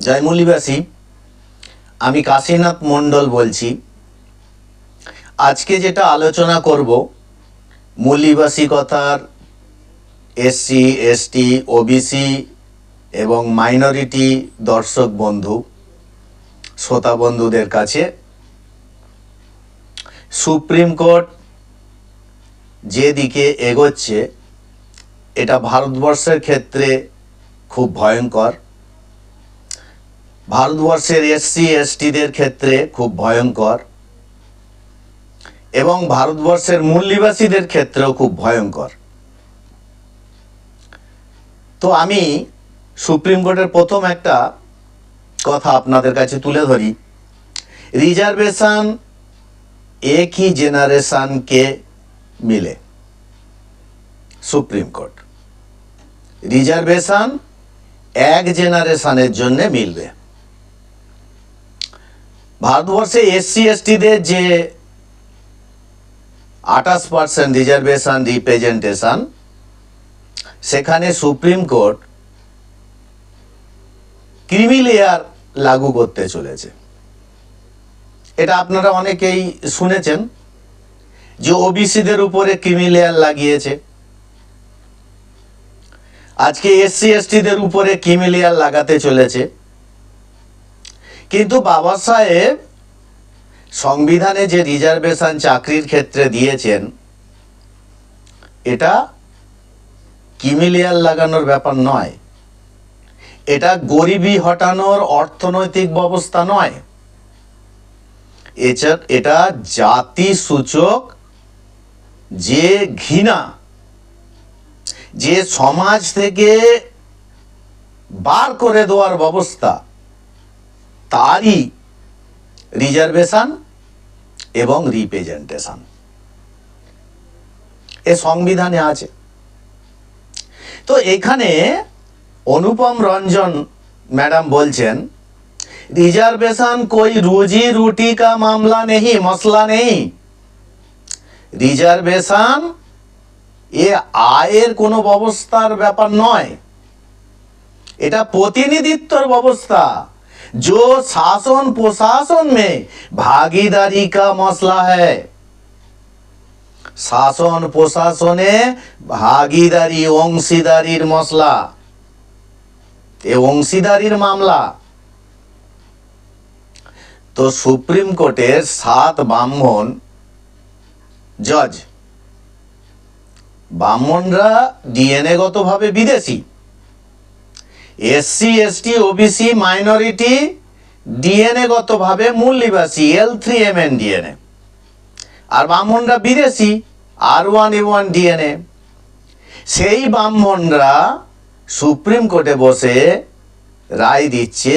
জয়মূলিবাসী আমি কাশীনাথ মণ্ডল বলছি। আজকে যেটা আলোচনা করব মূল্যবাসী কথার এসসি, এসটি, ওবিসি এবং মাইনরিটি দর্শক বন্ধু, শ্রোতা বন্ধুদের কাছে। সুপ্রিম কোর্ট যেদিকে এগোচ্ছে, এটা ভারতবর্ষের ক্ষেত্রে খুব ভয়ঙ্কর। ভারতবর্ষের এসসি এসটিদের ক্ষেত্রে খুব ভয়ঙ্কর এবং ভারতবর্ষের মূল নিবাসীদের ক্ষেত্রেও খুব ভয়ঙ্কর। তো আমি সুপ্রিম কোর্টের প্রথম একটা কথা আপনাদের কাছে তুলে ধরি। রিজার্ভেশন একই জেনারেশানকে মিলে, সুপ্রিম কোর্ট। রিজার্ভেশন এক জেনারেশনের জন্য মিলবে। ভারতবর্ষে এসসি এসটিদের যে আঠাশ পার্সেন্ট রিজার্ভেশন রিপ্রেজেন্টেশন সেখানে সুপ্রিম কোর্ট ক্রিমিলেয়ার লাগু করতে চলেছে। এটা আপনারা অনেকেই শুনেছেন যে ওবিসিদের উপরে ক্রিমিলেয়ার লাগিয়েছে। আজকে এসসি এসটিদের উপরে ক্রিমিলেয়ার লাগাতে চলেছে। কিন্তু বাবা সাহেব সংবিধানে যে রিজার্ভেশন চাকরির ক্ষেত্রে দিয়েছেন, এটা কিমিলিয়ার লাগানোর ব্যাপার নয়। এটা গরিবি হটানোর অর্থনৈতিক ব্যবস্থা নয়। এছা- এটা জাতি সূচক যে ঘৃণা, যে সমাজ থেকে বার করে দেওয়ার ব্যবস্থা তারই রিজার্ভেশন এবং রিপ্রেজেন্টেশন এ সংবিধানে আছে। তো এখানে অনুপম রঞ্জন ম্যাডাম বলছেন রিজার্ভেশন কই? রুজি, রুটি কা মামলা নেই মশলা নেই রিজার্ভেশন এ আয়ের কোনো ব্যবস্থার ব্যাপার নয়। এটা প্রতিনিধিত্বর ব্যবস্থা। जो शासन प्रशासन में भागीदारी का मसला है শাসন প্রশাসনে ভাগিদারি অংশীদারির মশলা এ অংশীদারির মামলা তো সুপ্রিম কোর্টের সাত ব্রাহ্মণ জজ ব্রাহ্মণরা ডিএনএ গতভাবে বিদেশি SC ST OBC minority DNA গতভাবে মূল নিবাসী L three M N DNA আর ব্রাহ্মণরা বিদেশি R one A one DNA সেই ব্রাহ্মণরা সুপ্রিম কোর্টে বসে রায় দিচ্ছে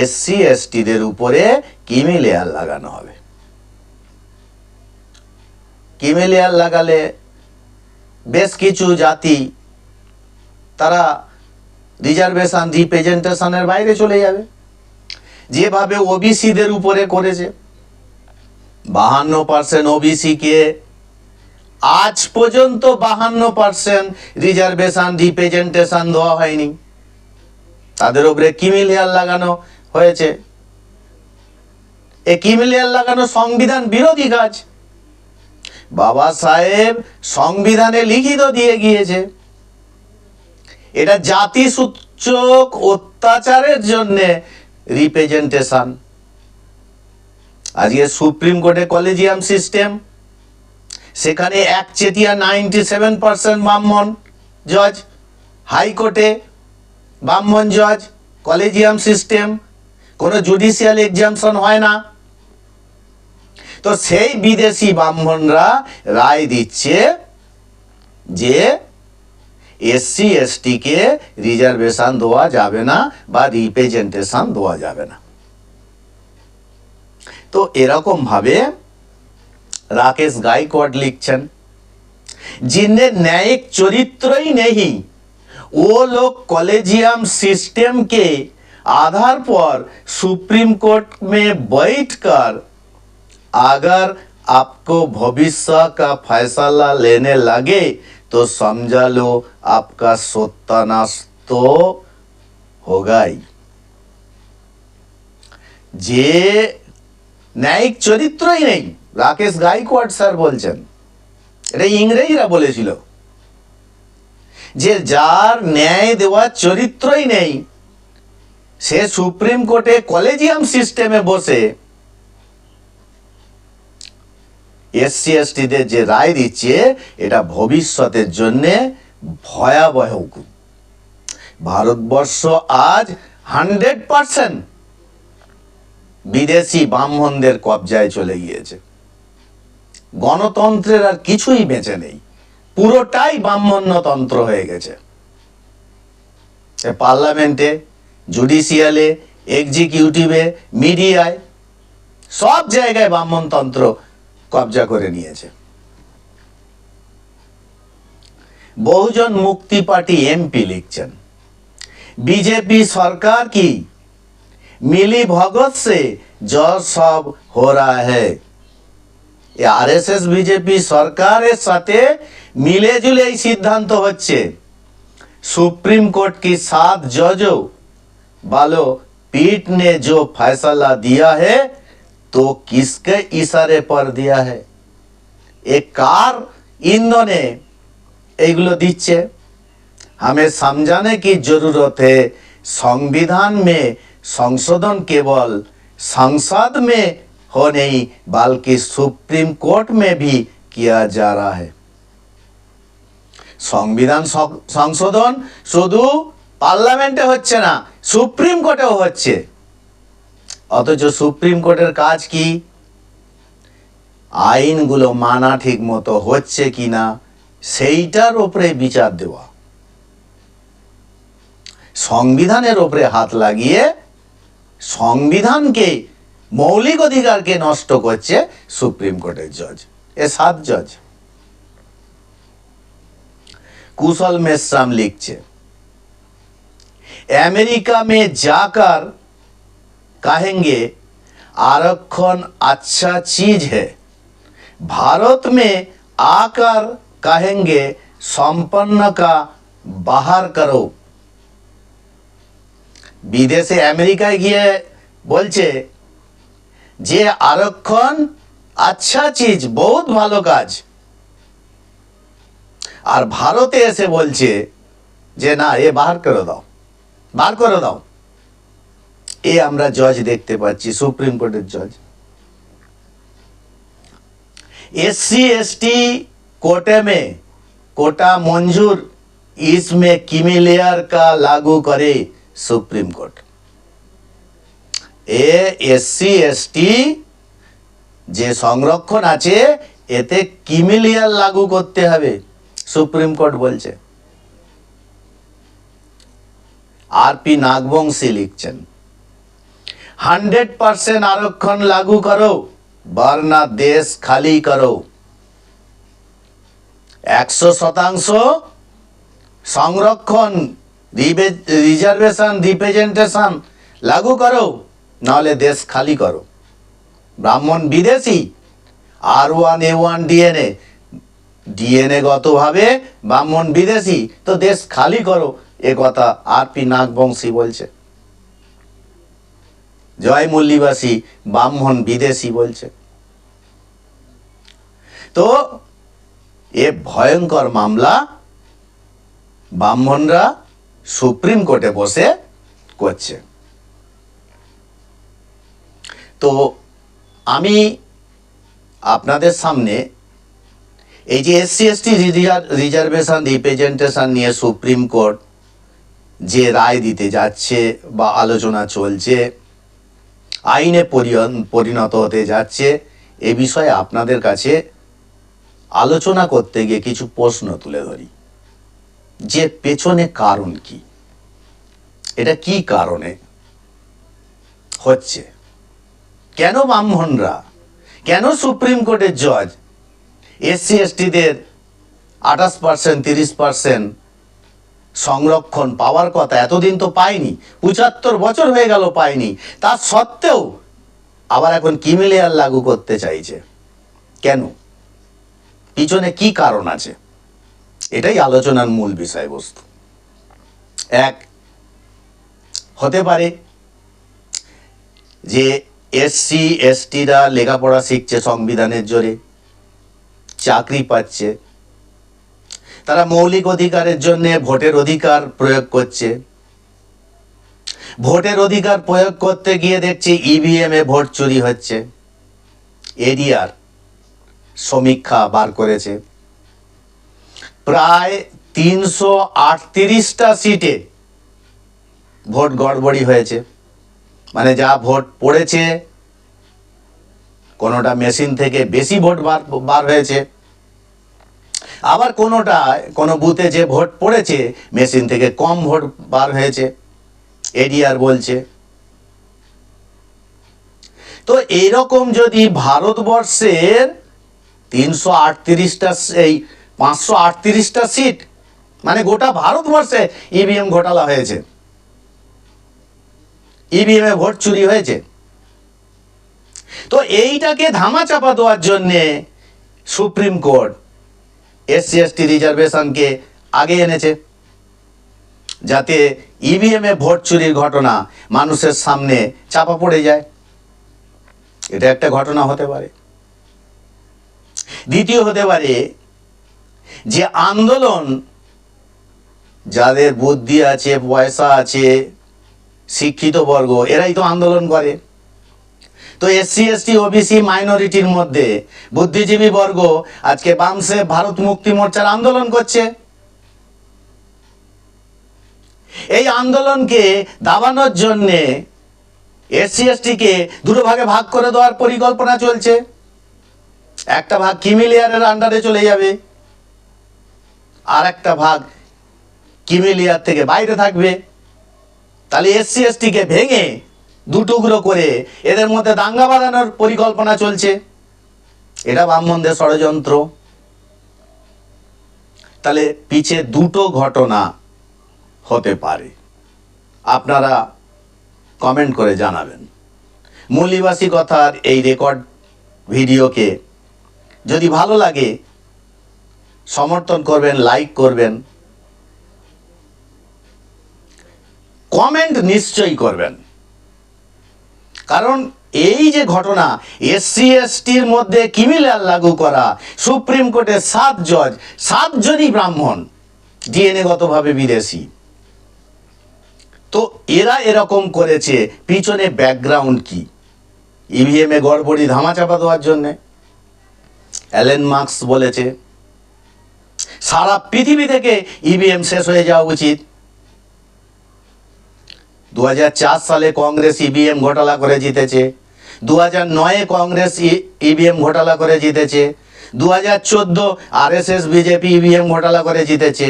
এসসি এসটিদের উপরে কিমি লেয়ার লাগানো হবে। কিমি লেয়ার লাগালে বেশ কিছু জাতি, তারা রিজার্ভেশন রিপ্রেজেন্টেশনের বাইরে চলে যাবে। যেভাবে ওবিসিদের উপরে করেছে, বাহান্ন পার্সেন্ট ওবিসিকে আজ পর্যন্ত বাহান্ন পার্সেন্ট রিজার্ভেশন রিপ্রেজেন্টেশন দেওয়া হয়নি। তাদের উপরে কিমিলিয়ার লাগানো হয়েছে? এ কিমিলিয়ার লাগানো সংবিধান বিরোধী কাজ? বাবা সাহেব সংবিধানে লিখিত দিয়ে গিয়েছে। এটা জাতি সূচক অত্যাচারের জন্য রিপ্রেজেন্টেশন আজকে সুপ্রিম কোর্টে কলেজিয়াম সিস্টেম সেখানে এক চেটিয়া নাইনটি সেভেন পার্সেন্ট ব্রাহ্মণ জজ হাইকোর্টে ব্রাহ্মণ জজ কলেজিয়াম সিস্টেম কোনো জুডিশিয়াল এক্সামশন হয় না। তো সেই বিদেশি ব্রাহ্মণরা রায় দিচ্ছে যে এসসি এসটিকে রিজার্ভেশন দেওয়া যাবে না বা রিপ্রেজেন্টেশন দেওয়া যাবে না তো এরকম ভাবে রাকেশ গাইকোয়াড লিখছেন जिनमें न्यायिक चरित्र ही नहीं वो लोग कॉलेजियम सिस्टम के आधार पर सुप्रीम कोर्ट में बैठकर अगर आपको भविष्य का फैसला लेने लगे तो समझा लो आपका सत्यानाश तो होगा ही যে ন্যায়িক চরিত্রই নেই রাকেশ গাইকোয়াড স্যার বলছেন এটা ইংরেজরা বলেছিল যে যার ন্যায় দেওয়ার চরিত্রই নেই সে সুপ্রিম কোর্টে কলেজিয়াম সিস্টেমে বসে এসসি এসটিদের যে রায় দিচ্ছে, এটা ভবিষ্যতের জন্য ভয়াবহ ভারতবর্ষ আজ হান্ড্রেড পার্সেন্ট বিদেশি ব্রাহ্মণদের কবজায় চলে গিয়েছে। গণতন্ত্রের আর কিছুই বেঁচে নেই। পুরোটাই ব্রাহ্মণ্যতন্ত্র হয়ে গেছে। পার্লামেন্টে, জুডিশিয়ালে, এক্সিকিউটিভে, মিডিয়ায়, সব জায়গায় ব্রাহ্মণতন্ত্র কবজা করে নিয়েছে বহুজন মুক্তি পার্টি এমপি লিখছেন बीजेपी सरकार की मिली भगत से जो सब हो रहा है আরএসএস বিজেপি সরকারের সাথে মিলে জুলে এই সিদ্ধান্ত হচ্ছে सुप्रीम कोर्ट की सात जजों वालों पीठ ने जो फैसला दिया है तो किसके इशारे पर दिया है एक कार ইন্ধনে এইগুলো দিচ্ছে हमें समझाने की जरूरत है संविधान में संशोधन केवल संसद में हो नहीं बल्कि सुप्रीम कोर्ट में भी किया जा रहा है সংবিধান সং- সংশোধন শুধু পার্লামেন্টে হচ্ছে না সুপ্রিম কোর্টেও হচ্ছে অথচ সুপ্রিম কোর্টের কাজ কি? আইনগুলো মানা ঠিক মতো হচ্ছে কি না সেইটার ওপরে বিচার দেওয়া। সংবিধানের ওপরে হাত লাগিয়ে সংবিধানকে, মৌলিক অধিকারকে নষ্ট করছে সুপ্রিম কোর্টের জজ, এ সাত জজ। কুশল মেশ্রাম লিখছে, আমেরিকা মে যাকার कहेंगे आरक्षण अच्छा चीज है भारत में आकर कहेंगे संपन्न का बाहर करो বিদেশে আমেরিকায় গিয়ে বলছে যে আরক্ষণ আচ্ছা চিজ বহুত ভালো কাজ আর ভারতে এসে বলছে যে না এ বার করে দাও বার করে দাও এ আমরা জজ দেখতে পাচ্ছি সুপ্রিম কোর্টের জজ एससी एसटी कोटे में कोटा मंजूर इसमें किमिलेयर का लागू करे সুপ্রিম কোর্ট এ এসসি এসটি যে সংরক্ষণ আছে এতে কিমিলিয়ার লাগু করতে হবে সুপ্রিম কোর্ট বলছে আর পি নাগবংশী লিখছেন হান্ড্রেড পার্সেন্ট আরক্ষণ লাগু করো বর্ণা দেশ খালি করো। একশো শতাংশ সংরক্ষণ রিজার্ভেশন, রিপ্রেজেন্টেশন লাগু করো নাহলে দেশ খালি করো। ব্রাহ্মণ বিদেশি, আর one A one DNA. DNA গতভাবে ব্রাহ্মণ বিদেশি, তো দেশ খালি করো, এ কথা আর পি নাগবংশী বলছে। জয় মল্লিবাসী, ব্রাহ্মণ বিদেশি বলছে। তো, এ ভয়ঙ্কর মামলা ব্রাহ্মণরা সুপ্রিম কোর্টে বসে করছে। তো, আমি আপনাদের সামনে এই যে এসসি, এসটি রিজার্ভেশন, রিপ্রেজেন্টেশন নিয়ে সুপ্রিম কোর্ট যে রায় দিতে যাচ্ছে বা আলোচনা চলছে আইনে পরিণত হতে যাচ্ছে। এ বিষয়ে আপনাদের কাছে আলোচনা করতে গিয়ে কিছু প্রশ্ন তুলে ধরি। যে পেছনে কারণ কি? এটা কি কারণে হচ্ছে? কেন ব্রাহ্মণরা, কেন সুপ্রিম কোর্টের জজ, এসসি, এসটিদের আঠাশ পার্সেন্ট, তিরিশ পার্সেন্ট সংরক্ষণ পাওয়ার কথা এতদিন তো পায়নি পঁচাত্তর বছর হয়ে গেল পায়নি তা সত্ত্বেও আবার এখন কিমিলিয়ার লাগু করতে চাইছে? কেন? পিছনে কি কারণ আছে? এটাই আলোচনার মূল বিষয়বস্তু। এক, হতে পারে যে এসসি এসটিরা লেখাপড়া শিখছে সংবিধানের জোরে, চাকরি পাচ্ছে তারা মৌলিক অধিকারের জন্য ভোটের অধিকার প্রয়োগ করছে। ভোটের অধিকার প্রয়োগ করতে গিয়ে দেখছি ইভিএম এ ভোট চুরি হচ্ছে। এরিয়ার সমীক্ষা বার করেছে। প্রায় তিনশো আটত্রিশটা সিটে ভোট গড়বড়ি হয়েছে। মানে যা ভোট পড়েছে, কোনোটা মেশিন থেকে বেশি ভোট বার বার হয়েছে। আবার কোনোটা, কোনো বুথে যে ভোট পড়েছে মেশিন থেকে কম ভোট বার হয়েছে এডিআর বলছে। তো এইরকম যদি ভারতবর্ষের তিনশো আটত্রিশটা এই পাঁচশো আটত্রিশটা সিট মানে গোটা ভারতবর্ষে ইভিএম ঘোটালা হয়েছে। ইভিএম এ ভোট চুরি হয়েছে। তো এইটাকে ধামাচাপা দেওয়ার জন্যে সুপ্রিম কোর্ট এসসি এসটি রিজার্ভেশনকে আগে এনেছে। যাতে ইভিএম এ ভোট চুরির ঘটনা মানুষের সামনে চাপা পড়ে যায়। এটা একটা ঘটনা হতে পারে। দ্বিতীয় হতে পারে যে আন্দোলন যাদের বুদ্ধি আছে, পয়সা আছে, শিক্ষিত বর্গ, এরাই তো আন্দোলন করে। তো এসসি, এসটি, ওবিসি মাইনরিটির মধ্যে বুদ্ধিজীবী বর্গ আজকে বামসে ভারত মুক্তি মোর্চার আন্দোলন করছে। এই আন্দোলনকে দাবানোর জন্যে এসসি, এসটিকে দুটো ভাগে ভাগ করে দেওয়ার পরিকল্পনা চলছে। একটা ভাগ কিমিলিয়ারের আন্ডারে চলে যাবে আর একটা ভাগ কিমিলিয়ার থেকে বাইরে থাকবে। তাহলে এসসি, এসটিকে ভেঙে দুটুকরো করে এদের মধ্যে দাঙ্গা বাঁধানোর পরিকল্পনা চলছে। এটা ব্রাহ্মণদের ষড়যন্ত্র। তাহলে পিছে দুটো ঘটনা হতে পারে। আপনারা কমেন্ট করে জানাবেন। মূল্যবাসী কথার এই রেকর্ড ভিডিওকে যদি ভালো লাগে, সমর্থন করবেন লাইক করবেন কমেন্ট নিশ্চয়ই করবেন। কারণ এই যে ঘটনা এসসি এসটির মধ্যে কিমিলার লাগু করা, সুপ্রিম কোর্টের সাত জজ সাতজনই ব্রাহ্মণ ডিএনএগতভাবে বিদেশি। তো এরা এরকম করেছে, পিছনে ব্যাকগ্রাউন্ড কি? ইভিএমে গড়বড়ি ধামাচাপা দেওয়ার জন্যে। অ্যালেন মার্কস বলেছে, সারা পৃথিবী থেকে ইভিএম শেষ হয়ে যাওয়া উচিত। দু হাজার চার সালে কংগ্রেস ইভিএম ঘোটালা করে জিতেছে। দু হাজার নয়ে কংগ্রেস ইভিএম ঘোটালা করে জিতেছে। দু হাজার চোদ্দ আরএসএস বিজেপি ইভিএম ঘোটালা করে জিতেছে।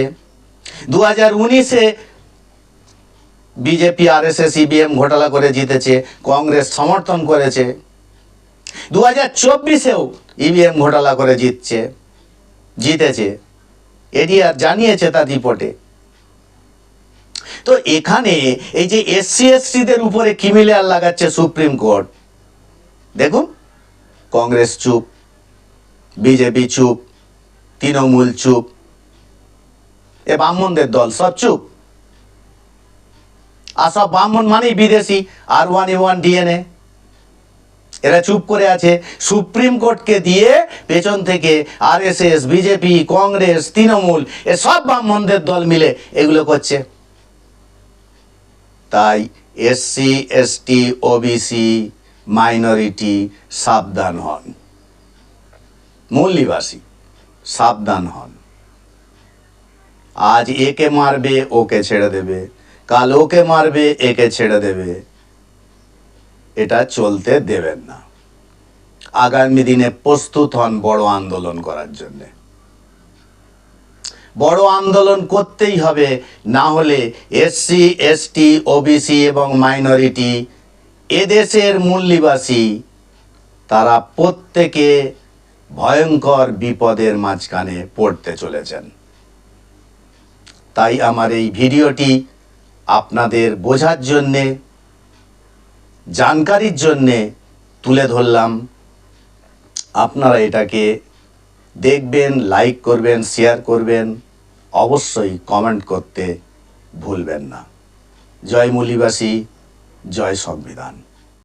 দু হাজার উনিশে বিজেপি আরএসএস ইভিএম ঘোটালা করে জিতেছে। কংগ্রেস সমর্থন করেছে। দু হাজার চব্বিশেও ইভিএম ঘোটালা করে জিতছে। জিতেছে। এডিআর জানিয়েছে তার রিপোর্টে। তো এখানে এই যে এসসি এসটিদের উপরে কিমিলিয়ার লাগাচ্ছে সুপ্রিম কোর্ট? দেখুন, কংগ্রেস চুপ, বিজেপি চুপ, তৃণমূল চুপ, এ ব্রাহ্মণদের দল সব চুপ। আর সব ব্রাহ্মণ মানেই বিদেশি R one A one DNA এরা চুপ করে আছে। সুপ্রিম কোর্টকে দিয়ে পেছন থেকে আরএসএস বিজেপি, কংগ্রেস, তৃণমূল, এ সব ব্রাহ্মণদের দল মিলে এগুলো করছে। তাই এসসি এসটি ওবিসি মাইনরিটি সাবধান হন। মূল্যবাসী সাবধান হন। আজ একে মারবে, ওকে ছেড়ে দেবে। কাল ওকে মারবে, একে ছেড়ে দেবে। এটা চলতে দেবেন না। আগামী দিনে প্রস্তুত হন বড় আন্দোলন করার জন্যে। বড় আন্দোলন করতেই হবে, না হলে এসসি এসটি ওবিসি এবং মাইনরিটি এদেশের মূল্যবাসী, তারা প্রত্যেকে ভয়ঙ্কর বিপদের মাঝখানে পড়তে চলেছেন। তাই আমার এই ভিডিওটি আপনাদের বোঝার জন্যে, জানকারির জন্যে তুলে ধরলাম। আপনারা এটাকে দেখবেন লাইক করবেন শেয়ার করবেন অবশ্যই কমেন্ট করতে ভুলবেন না। জয় মুলিবাসী জয় সংবিধান।